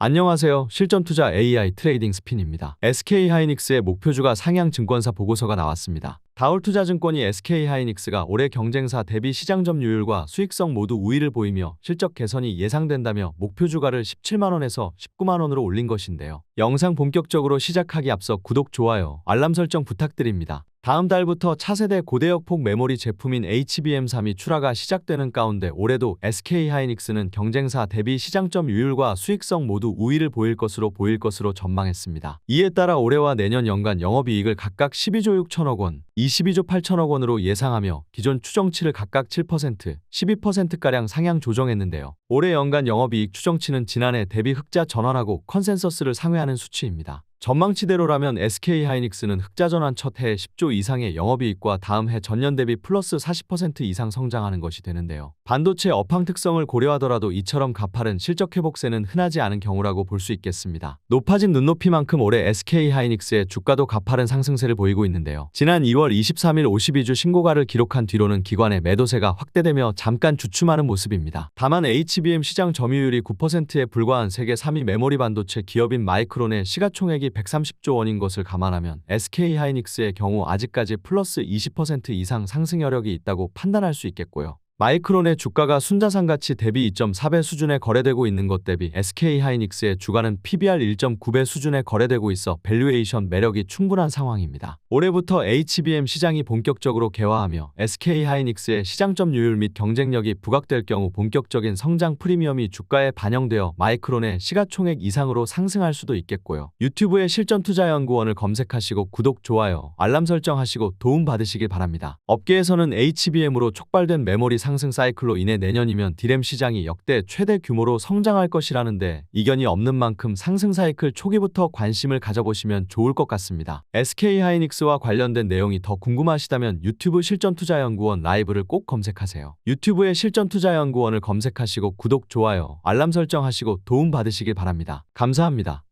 안녕하세요. 실전 투자 AI 트레이딩 스핀입니다. SK 하이닉스의 목표주가 상향 증권사 보고서가 나왔습니다. 다울투자증권이 SK 하이닉스가 올해 경쟁사 대비 시장 점유율과 수익성 모두 우위를 보이며 실적 개선이 예상된다며 목표 주가를 17만 원에서 19만 원으로 올린 것인데요. 영상 본격적으로 시작하기 앞서 구독, 좋아요, 알람 설정 부탁드립니다. 다음 달부터 차세대 고대역폭 메모리 제품인 HBM3이 출하가 시작되는 가운데 올해도 SK 하이닉스는 경쟁사 대비 시장점 유율과 수익성 모두 우위를 보일 것으로 보일 것으로 전망했습니다. 이에 따라 올해와 내년 연간 영업이익을 각각 12조 6천억 원, 22조 8천억 원으로 예상하며 기존 추정치를 각각 7%, 12%가량 상향 조정했는데요. 올해 연간 영업이익 추정치는 지난해 대비 흑자 전환하고 컨센서스를 상회하는 수치입니다. 전망치대로라면 SK 하이닉스는 흑자 전환 첫 해에 10조 이상의 영업이익과 다음 해 전년 대비 플러스 40% 이상 성장하는 것이 되는데요. 반도체 업황 특성을 고려하더라도 이처럼 가파른 실적 회복세는 흔하지 않은 경우라고 볼 수 있겠습니다. 높아진 눈높이만큼 올해 SK 하이닉스의 주가도 가파른 상승세를 보이고 있는데요. 지난 2월 23일 52주 신고가를 기록한 뒤로는 기관의 매도세가 확대되며 잠깐 주춤하는 모습입니다. 다만 HBM 시장 점유율이 9%에 불과한 세계 3위 메모리 반도체 기업인 마이크론의 시가총액이 130조 원인 것을 감안하면 SK 하이닉스의 경우 아직까지 플러스 20% 이상 상승 여력이 있다고 판단할 수 있겠고요. 마이크론의 주가가 순자산가치 대비 2.4배 수준에 거래되고 있는 것 대비 SK 하이닉스의 주가는 PBR 1.9배 수준에 거래되고 있어 밸류에이션 매력이 충분한 상황입니다. 올해부터 HBM 시장이 본격적으로 개화하며 SK 하이닉스의 시장 점유율 및 경쟁력이 부각될 경우 본격적인 성장 프리미엄이 주가에 반영되어 마이크론의 시가총액 이상으로 상승할 수도 있겠고요. 유튜브에 실전투자연구원을 검색하시고 구독, 좋아요, 알람 설정하시고 도움 받으시길 바랍니다. 업계에서는 HBM으로 촉발된 메모리 상승 사이클로 인해 내년이면 디램 시장이 역대 최대 규모로 성장할 것이라는데 이견이 없는 만큼 상승 사이클 초기부터 관심을 가져보시면 좋을 것 같습니다. SK 하이닉스와 관련된 내용이 더 궁금하시다면 유튜브 실전투자연구원 라이브를 꼭 검색하세요. 유튜브에 실전투자연구원을 검색하시고 구독, 좋아요, 알람 설정하시고 도움 받으시길 바랍니다. 감사합니다.